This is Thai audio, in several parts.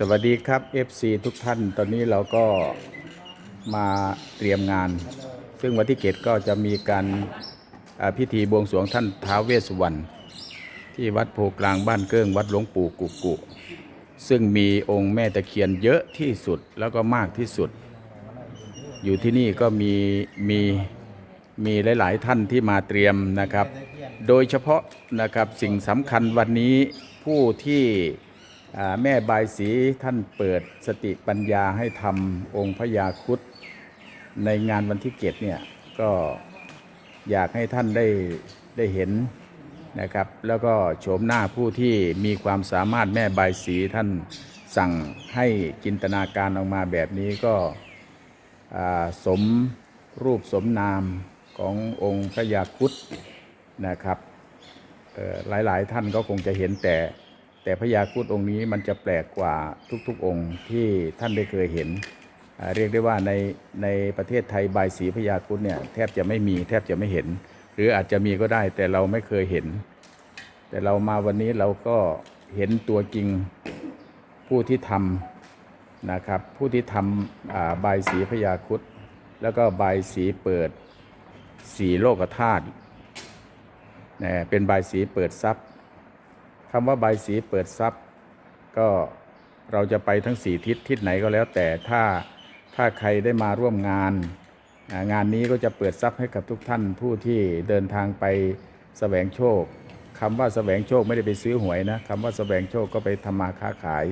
สวัสดีครับ FC ทุกท่าน ตอนนี้เราก็มาเตรียมงาน ซึ่งวันที่เกตก็จะมีการพิธีบวงสรวงท่านท้าวเวสสุวรรณที่วัดโพกลางบ้านเกิ้งวัดหลวงปู่กุกุ ซึ่งมีองค์แม่ตะเคียนเยอะที่สุดแล้วก็มากที่สุด อยู่ที่นี่ก็มีมีมีหลาย ๆ ท่านที่มาเตรียมนะครับ โดยเฉพาะนะครับสิ่งสำคัญวันนี้ผู้ที่ แม่บายสีท่านเปิดสติปัญญาให้ทำองค์พญาคุดในงานวันที่เกตเนี่ยก็อยากให้ท่านได้ได้เห็นนะครับ แล้วก็โฉมหน้าผู้ที่มีความสามารถแม่บายสีท่านสั่งให้จินตนาการออกมาแบบนี้ก็สมรูปสมนามขององค์พระยาคุดนะครับหลายๆท่านก็คงจะเห็นแต่ แต่พระยาคุดองค์นี้มันจะแปลกกว่าทุกๆองค์ที่ท่านได้เคยเห็น เรียกได้ว่าในในประเทศไทยใบสีพระยาคุดเนี่ยแทบจะไม่มีแทบจะไม่เห็น หรืออาจจะมีก็ได้แต่เราไม่เคยเห็น แต่เรามาวันนี้เราก็เห็นตัวจริงผู้ที่ทำนะครับผู้ที่ทำอ่าบสีพญาคุดแล้วก็ใบสีเปิดสีโลกธาตุนะเป็นใบสีเปิดทรัพย์ คำว่าใบสีเปิดทรัพย์ ก็เราจะไปทั้งสี่ทิศทิศไหนก็แล้ว แต่ถ้าถ้าใครได้มาร่วมงาน งานนี้ก็จะเปิดทรัพย์ให้กับทุกท่านผู้ที่เดินทางไปแสวงโชคคำว่าแสวงโชคไม่ได้ไปซื้อหวยนะคำว่าแสวงโชคก็ไปทำมาค้าขาย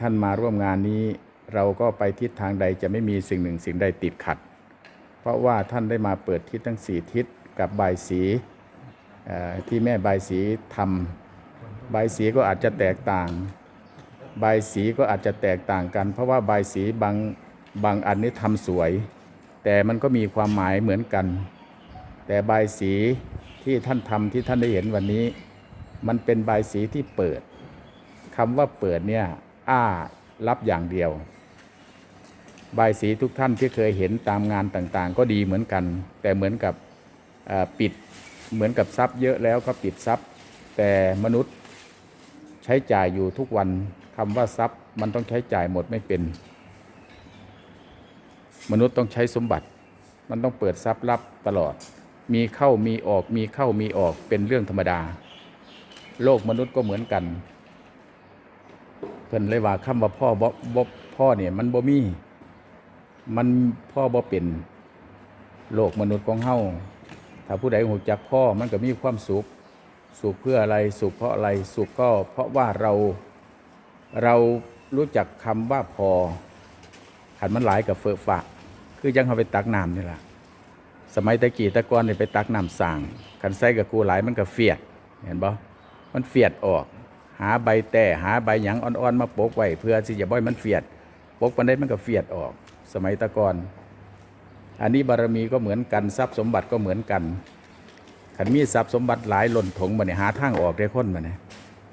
ท่านมาร่วมงานนี้ เราก็ไปทิศทางใดจะไม่มีสิ่งหนึ่งสิ่งใดติดขัด เพราะว่าท่านได้มาเปิดทิศทั้งสี่ทิศกับใบสีที่แม่ใบสีทำ ใบสีก็อาจจะแตกต่าง ใบสีก็อาจจะแตกต่างกัน เพราะว่าใบสีบางบางอันนี้ทำสวย แต่มันก็มีความหมายเหมือนกัน แต่ใบสีที่ท่านทำที่ท่านได้เห็นวันนี้ มันเป็นใบสีที่เปิดคำว่าเปิดเนี่ยอ้ารับอย่างเดียว ใบสีทุกท่านที่เคยเห็นตามงานต่างๆ ก็ดีเหมือนกัน แต่เหมือนกับปิดเหมือนกับทรัพย์เยอะแล้วก็ปิดทรัพย์แต่มนุษย์ ใช้จ่ายอยู่ทุกวันคำว่าทรัพย์มันต้องใช้จ่ายหมดไม่เป็น มนุษย์ต้องใช้สมบัติ มันต้องเปิดทรัพย์รับตลอด มีเข้ามีออกมีเข้ามีออกเป็นเรื่องธรรมดา โลกมนุษย์ก็เหมือนกัน เพิ่นเลยว่าคำว่าพ่อบ่บ่พ่อเนี่ยมันบ่มีมันพ่อบ่เป็นโลกมนุษย์ของเฮาถ้าผู้ใดหูจักพ่อมันก็มีความสุข สุขเพื่ออะไรสุขเพราะอะไรสุขก็เพราะว่าเราเรารู้จักคำว่าพอขันมันหลายกับเฟอะฝะคือยังเขาไปตักน้ำนี่แหละสมัยตะกี้ตะกอนเนี่ยไปตักน้ำสั่งขันใส่กับกูหลายมันก็เฟียด เห็นบ่มันเฟียดออก หาใบแต่หาใบหยังอ่อนๆมาปกไว้เพื่อที่จะบ่อยมันเฟียดปกปันได้มันก็เฟียดออก สมัยตะกอนอันนี้บารมีก็เหมือนกันทรัพย์สมบัติก็เหมือนกัน ขันมีทรัพย์สมบัติหลายหล่นถงมาเนี่ยหาทางออกได้คนมาเนี่ย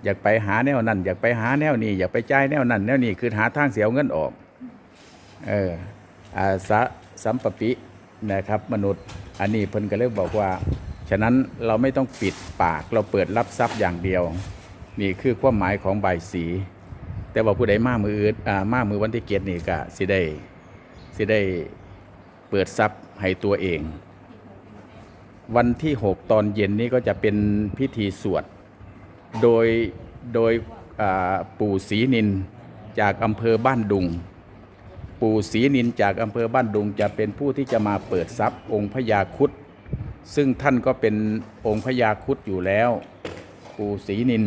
อยากไปหาแนวนั้นอยากไปหาแนวนี้อยากไปจ่ายแนวนั้นแนวนี้คือหาทางเสียเงินออกเอออาสะสัมปปินะครับ มนุษย์อันนี้เพิ่นก็เลยบอกว่า ฉะนั้นเราไม่ต้องปิดปากเราเปิดรับทรัพย์อย่างเดียว นี่คือความหมายของใบสี แต่ว่าผู้ใดมามืออื่นอ่ามามือวันที่เกียรตินี่ก็สิได้สิได้เปิดทรัพย์ให้ตัวเอง วันที่ 6 ตอนเย็นนี้ก็จะเป็นพิธีสวด โดยโดยปู่ศรีนินจากอำเภอบ้านดุง ปู่ศรีนินจากอำเภอบ้านดุงจะเป็นผู้ที่จะมาเปิดทรัพย์องค์พญาคุดซึ่งท่านก็เป็นองค์พญาคุดอยู่แล้ว ปู่ศรีนิน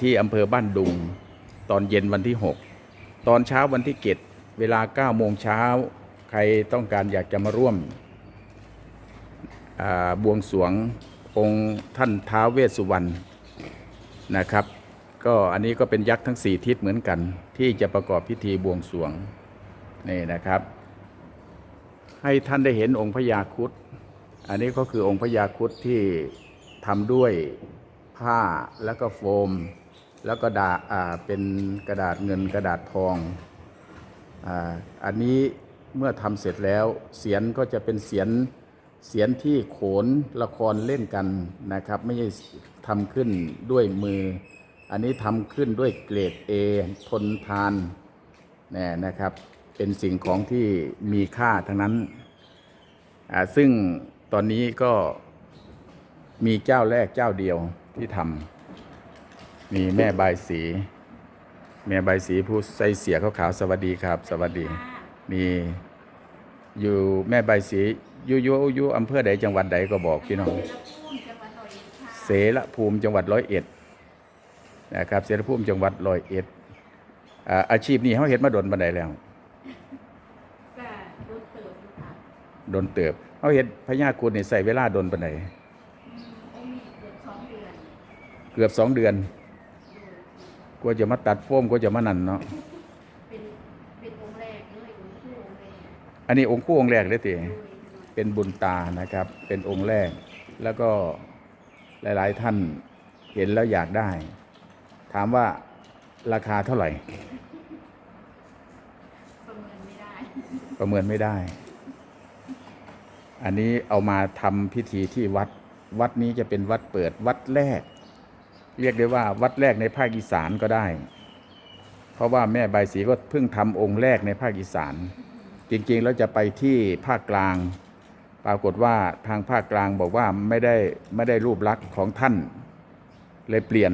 ที่อำเภอบ้านดุง ตอนเย็นวันที่ 6 ตอนเช้าวันที่เกตเวลา9โมงเช้าใครต้องการอยากจะมาร่วม บวงสวงองค์ท่านท้าวเวสสุวรรณนะครับ ก็อันนี้ก็เป็นยักษ์ทั้งสี่ทิศเหมือนกัน ที่จะประกอบพิธีบวงสวงนี่นะครับ ให้ท่านได้เห็นองค์พญาครุดอันนี้ก็คือองค์พญาครุดที่ทำด้วยผ้าแล้วก็โฟม แล้วก็ดาอ่าเป็นกระดาษเงินกระดาษทองอ่าอันนี้เมื่อทำเสร็จแล้วเสียนก็จะเป็นเสียน เสียนที่โขนละครเล่นกันนะครับ ไม่ใช่ทำขึ้นด้วยมือ อันนี้ทำขึ้นด้วยเกรด A ทนทานเนี่ยนะครับ เป็นสิ่งของที่มีค่าทั้งนั้นอ่าซึ่งตอนนี้ก็มีเจ้าแรกเจ้าเดียวที่ทำมีแม่ใบายสี แม่ใบายสีผู้ใส่เสียขาวๆสวัสดีครับ สวัสดี มีอยู่แม่ใบายสี อยู่อยู่อยู่อำเภอใดจังหวัดใดก็บอกพี่น้องเสรภูมิจังหวัดร้อยเอ็ดนะครับเสรภูมิจังหวัดร้อยเอ็ดอ่าอาชีพนี้เขาเห็นมาโดนบันไดแล้วก็โดนเติบอยู่ค่ะโดนเติบเขาเห็นพญาคุณนี่ใส่เวลาโดนบันไดอืมโอ้มีเกือบสองเดือนเกือบสองเดือนกว่าจะมาตัดโฟมกว่าจะมานั่นเนาะเป็นเป็นองค์แรกเลยองค์คู่องค์แรกอันนี้องค์คู่องค์แรกเลยติโดย เป็นบุญตานะครับ เป็นองค์แรก แล้วก็หลาย ๆ ท่านเห็นแล้วอยากได้ ถามว่าราคาเท่าไหร่ ประเมินไม่ได้ ประเมินไม่ได้ อันนี้เอามาทำพิธีที่วัด วัดนี้จะเป็นวัดเปิดวัดแรก เรียกได้ว่าวัดแรกในภาคอีสานก็ได้ เพราะว่าแม่ใบายสีก็เพิ่งทำองค์แรกในภาคอีสาน จริง ๆ แล้วจะไปที่ภาคกลาง ปรากฏว่าทางภาคกลางบอกว่าไม่ได้ไม่ได้รูปลักษณ์ของท่าน เลยเปลี่ยน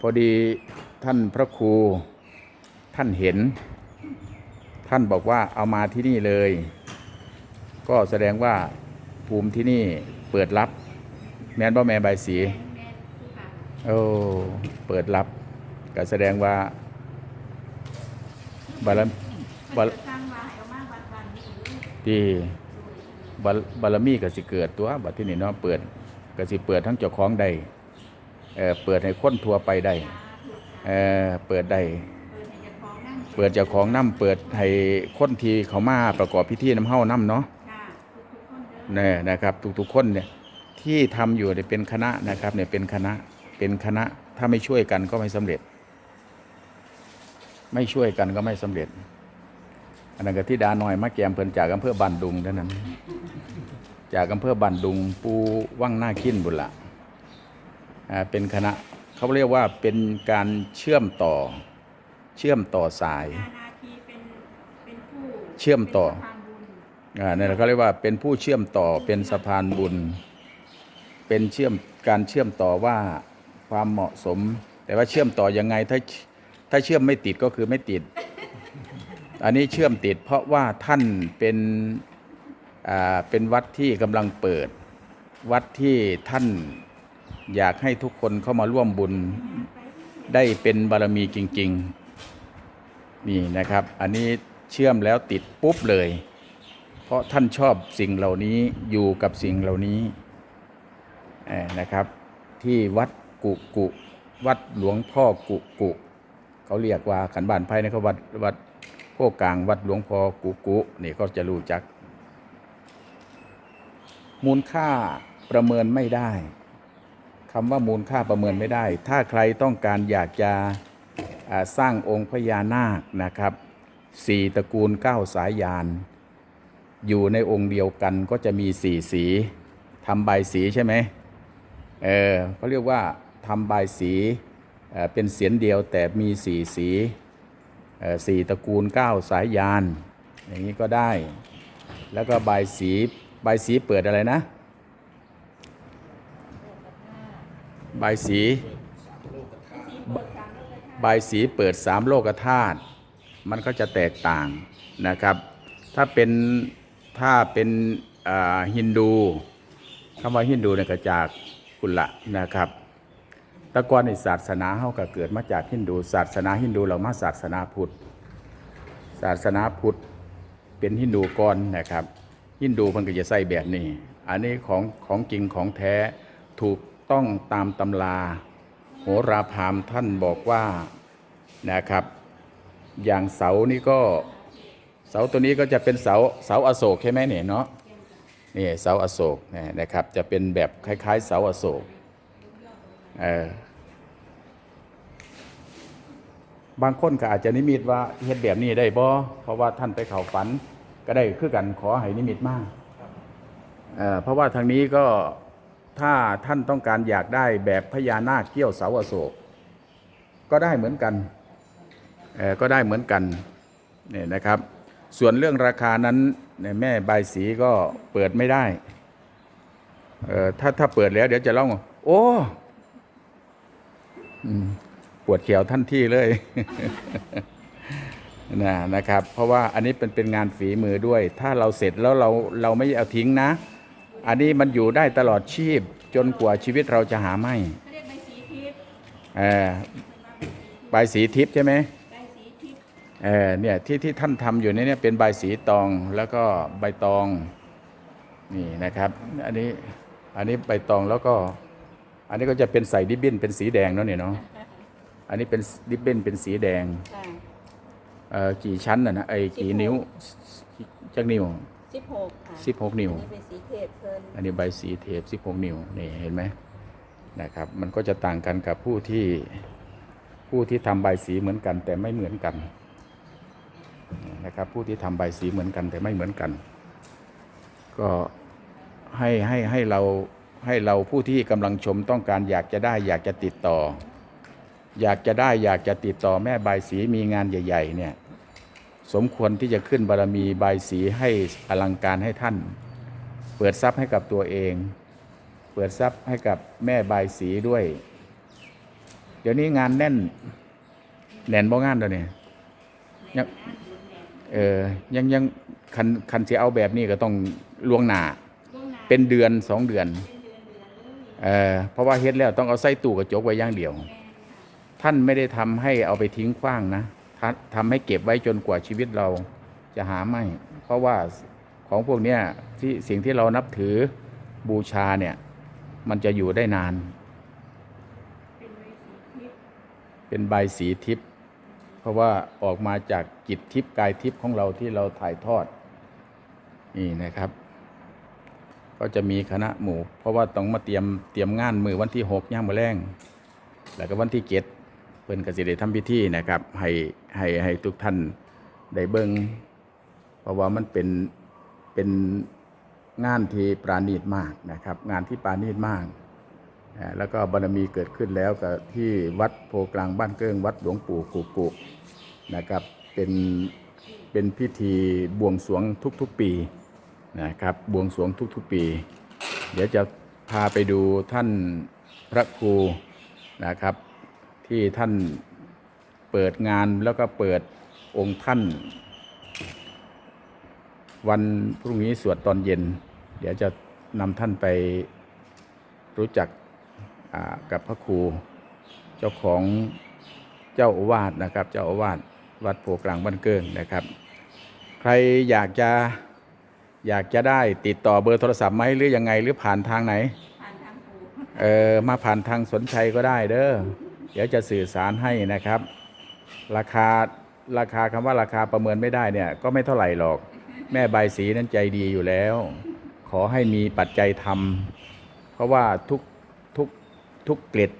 พอดีท่านพระครูท่านเห็น ท่านบอกว่าเอามาที่นี่เลย ก็แสดงว่าภูมิที่นี่เปิดรับ แมนบ่แม่ใบสีโอ้เปิดรับก็แสดงว่าบารมีเพิ่บารนจะสร้างว่าให้เอามาวัด บารบารมีก็สิเกิดตัวบัดที่นี่เนาะเปิดก็สิเปิดทั้งเจ้าของใดเออเปิดให้คนทั่วไปได้สาธุเออเปิดได้เปิดให้เจ้าของนั่งเปิดเจ้าของน้ำเปิดให้คนที่เขามาประกอบพิธีน้ำเฮ้าน้ำเนาะค่ะทุกๆคนเด้อเนี่ยนะครับ ทุกๆคนเนี่ยที่ทำอยู่เนี่ยเป็นคณะนะครับเนี่ยเป็นคณะเป็นคณะถ้าไม่ช่วยกันก็ไม่สำเร็จ ไม่ช่วยกันก็ไม่สำเร็จ อันนั้นก็ที่ดาหน่อยมาแกมเพิ่นจากอำเภอบันดุงเท่านั้น จากอำเภอบันดุง ปูว่างหน้าขิ้นบุญละอ่าเป็นคณะเขาเรียกว่าเป็นการเชื่อมต่อเชื่อมต่อสาย นานาทีเป็นเป็นผู้เชื่อมต่อ เป็นสะพานบุญอ่านี่นเขาเรียกว่าเป็นผู้เชื่อมต่อเป็นสะพานบุญ เป็นเชื่อมการเชื่อมต่อว่าความเหมาะสม แต่ว่าเชื่อมต่อยังไงถ้าถ้าเชื่อมไม่ติดก็คือไม่ติด อันนี้เชื่อมติดเพราะว่าท่านเป็นเป็นวัดที่กำลังเปิด วัดที่ท่านอยากให้ทุกคนเข้ามาร่วมบุญได้เป็นบารมีจริง ๆ นี่นะครับ อันนี้เชื่อมแล้วติดปุ๊บเลย เพราะท่านชอบสิ่งเหล่านี้อยู่กับสิ่งเหล่านี้เอ่นะครับ ที่วัดกุกุวัดหลวงพ่อกุกุเขาเรียกว่าขันบานไพ่นะครับวัดวัด โพกลางวัดหลวงพ่อกุกุนี่ก็จะรู้จัก มูลค่าประเมินไม่ได้คำว่ามูลค่าประเมินไม่ได้ ถ้าใครต้องการอยากจะสร้างองค์พญานาคนะครับสี่ตระกูลเก้าสายยาน อยู่ในองค์เดียวกันก็จะมีสี่สีทำใบสีใช่ไหมเออเขาเรียกว่าทำใบสีเป็นเสียนเดียวแต่มีสี่สี สี่ตระกูลเก้าสายยาน อย่างนี้ก็ได้ แล้วก็ใบสีใบสีเปิดอะไรนะ ใบสีใบสีเปิดสามโลกธาตุมันก็จะแตกต่างนะครับ ถ้าเป็นถ้าเป็นฮินดูคำว่าฮินดูเนี่ยก็จากกุละนะครับ ตะกอนในศาสนาเขาก็เกิดมาจากฮินดู ศาสนาฮินดูเรามาศาสนาพุทธ ศาสนาพุทธเป็นฮินดูก่อนนะครับ ฮินดูมันก็จะใส่แบบนี้ อันนี้ของของจริงของแท้ถูกต้องตามตำรา โหราพามท่านบอกว่านะครับ อย่างเสานี่ก็เสาตัวนี้ก็จะเป็นเสาเสาอโศกใช่ไหมเนี่ยเนาะนี่เสาอโศกนะครับ จะเป็นแบบคล้าย ๆ เสาอโศก เออบางคนก็อาจจะนิมิตว่าเฮ็ดแบบนี้ได้บ่เพราะว่าท่านไปเข้าฝัน ก็ได้คือกันขอให้นิมิตมากเอ่อเพราะว่าทางนี้ก็ถ้าท่านต้องการอยากได้แบบพญานาคเกี้ยวเสาอโศก ก็ได้เหมือนกันเออก็ได้เหมือนกันเนี่ยนะครับ ส่วนเรื่องราคานั้นเนี่ยแม่ใบายสีก็เปิดไม่ได้เออถ้าถ้าเปิดแล้วเดี๋ยวจะเล่าว่าโอ้อืม ปวดเขียวท่านที่เลยนะนะครับ เพราะว่าอันนี้เป็นเป็นงานฝีมือด้วย ถ้าเราเสร็จแล้วเราเราไม่เอาทิ้งนะ อันนี้มันอยู่ได้ตลอดชีพ จนกว่าชีวิตเราจะหาไม่เขาเรียกใบสีทิพย์เออใบายสีทิพย์ใช่ไหมใบสีทิพย์เออเนี่ยที่ที่ท่านทำอยู่เนี่ยเป็นใบสีตองแล้วก็ใบตองนี่นะครับ อันนี้อันนี้ใบตองแล้วก็ อันนี้ก็จะเป็นใส่ดิบบิ้นเป็นสีแดงเนาะเนี่ยเนาะอันนี้เป็นดิบบิ้นเป็นสีแดงค่ะเอ่อกี่ชั้นน่ะนะไอ้กี่นิ้วจักนิ้วสิบหกค่ะสิบหกนิ้วอันนี้เป็นสีเทพเพิ่นอันนี้ใบสีเทป16นิ้วนี่เห็นไหมนะครับ มันก็จะต่างกันกับผู้ที่ผู้ที่ทำใบสีเหมือนกัน แต่ไม่เหมือนกันนะครับผู้ที่ทำใบสีเหมือนกันแต่ไม่เหมือนกัน ก็ให้ให้ให้เรา ให้เราผู้ที่กำลังชมต้องการอยากจะได้อยากจะติดต่อ อยากจะได้อยากจะติดต่อแม่ใบายสีมีงานใหญ่ ๆ เนี่ยสมควรที่จะขึ้นบารมีใบายสีให้อลังการให้ท่าน เปิดทรัพย์ให้กับตัวเอง เปิดทรัพย์ให้กับแม่บายสีด้วย เดี๋ยวนี้งานแน่นแน่นบ่งานตัวนี้ยังเออยังยังคันคันจะเอาแบบนี้ก็ต้องล่วงหน้าล่วงหน้าเป็นเดือนสองเดือน เออเพราะว่าเฮ็ดแล้วต้องเอาใส่ตู้กระจกไว้อย่างเดียว ท่านไม่ได้ทำให้เอาไปทิ้งขว้างนะท่าทำให้เก็บไว้จนกว่าชีวิตเราจะหาไม่ เพราะว่าของพวกเนี้ยที่สิ่งที่เรานับถือบูชาเนี่ย มันจะอยู่ได้นาน เป็นใบสีทิพเป็นใบสีทิพย์เพราะว่าออกมาจากจิตทิพย์กายทิพย์ของเราที่เราถ่ายทอด นี่นะครับ ก็จะมีคณะหมู่ เพราะว่าต้องมาเตรียมเตรียมงานมือวันที่หกย่างมาแรงแล้วก็วันที่เจ็ดเพิ่นกสิได้ทำพิธีนะครับให้ให้ให้ทุกท่านได้เบิงเพราะว่ามันเป็นเป็นงานที่ปราณีตมากนะครับ งานที่ปราณีตมากแล้วก็บารมีเกิดขึ้นแล้วกับที่วัดโพกลางบ้านเกิ้งวัดหลวงปู่กุกุนะครับเป็นเป็นพิธีบวงสรวงทุกๆปี นะครับบวงสรวงทุกๆปี เดี๋ยวจะพาไปดูท่านพระครูนะครับ ที่ท่านเปิดงานแล้วก็เปิดองค์ท่าน วันพรุ่งนี้สวดตอนเย็น เดี๋ยวจะนำท่านไปรู้จักกับพระครู เจ้าของเจ้าอาวาสนะครับ เจ้าอาวาสวัดโพกลางบ้านเกิงนะครับ ใครอยากจะ อยากจะได้ติดต่อเบอร์โทรศัพท์ไหมหรือยังไงหรือผ่านทางไหน ผ่านทางเออมาผ่านทางสนชัยก็ได้เด้อเดี๋ยวจะสื่อสารให้นะครับ ราคาราคาคำว่าราคาประเมินไม่ได้เนี่ย ก็ไม่เท่าไหร่หรอก แม่ใบสีนั้นใจดีอยู่แล้ว ขอให้มีปัจจัยทำเพราะว่าทุกทุกทุกเกล็ด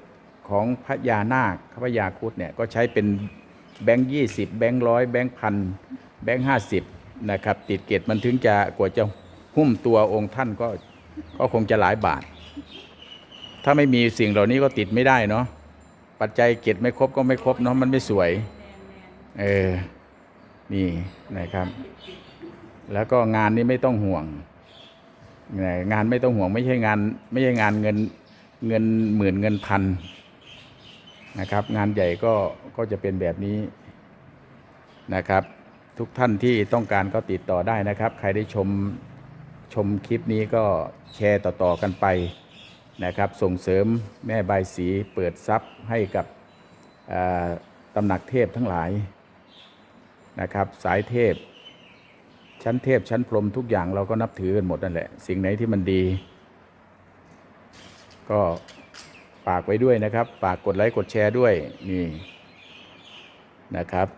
ของพระยานาคพระยาคุดเนี่ยก็ใช้เป็นแบงค์ยี่สิบแบงค์ร้อยแบงค์พันแบงค์ห้าสิบ นะครับ ติดเกล็ดมันถึงจะกว่าจะหุ้มตัวองค์ท่านก็ก็คงจะหลายบาท ถ้าไม่มีสิ่งเหล่านี้ก็ติดไม่ได้เนาะปัจจัยเก็บไม่ครบก็ไม่ครบเนาะมันไม่สวย เออนี่นะครับ แล้วก็งานนี้ไม่ต้องห่วงงานไม่ต้องห่วงไม่ใช่งานไม่ใช่งานเงินเงินหมื่นเงินพันนะครับ งานใหญ่ก็ก็จะเป็นแบบนี้นะครับ ทุกท่านที่ต้องการก็ติดต่อได้นะครับ ใครได้ชมชมคลิปนี้ก็แชร์ต่อๆกันไปนะครับ ส่งเสริมแม่ใบสีเปิดทรัพย์ให้กับตำหนักเทพทั้งหลายนะครับ สายเทพ ชั้นเทพชั้นพรหมทุกอย่างเราก็นับถือกันหมดนั่นแหละ สิ่งไหนที่มันดี ก็ฝากไว้ด้วยนะครับ ฝากกดไลค์กดแชร์ด้วยนี่นะครับ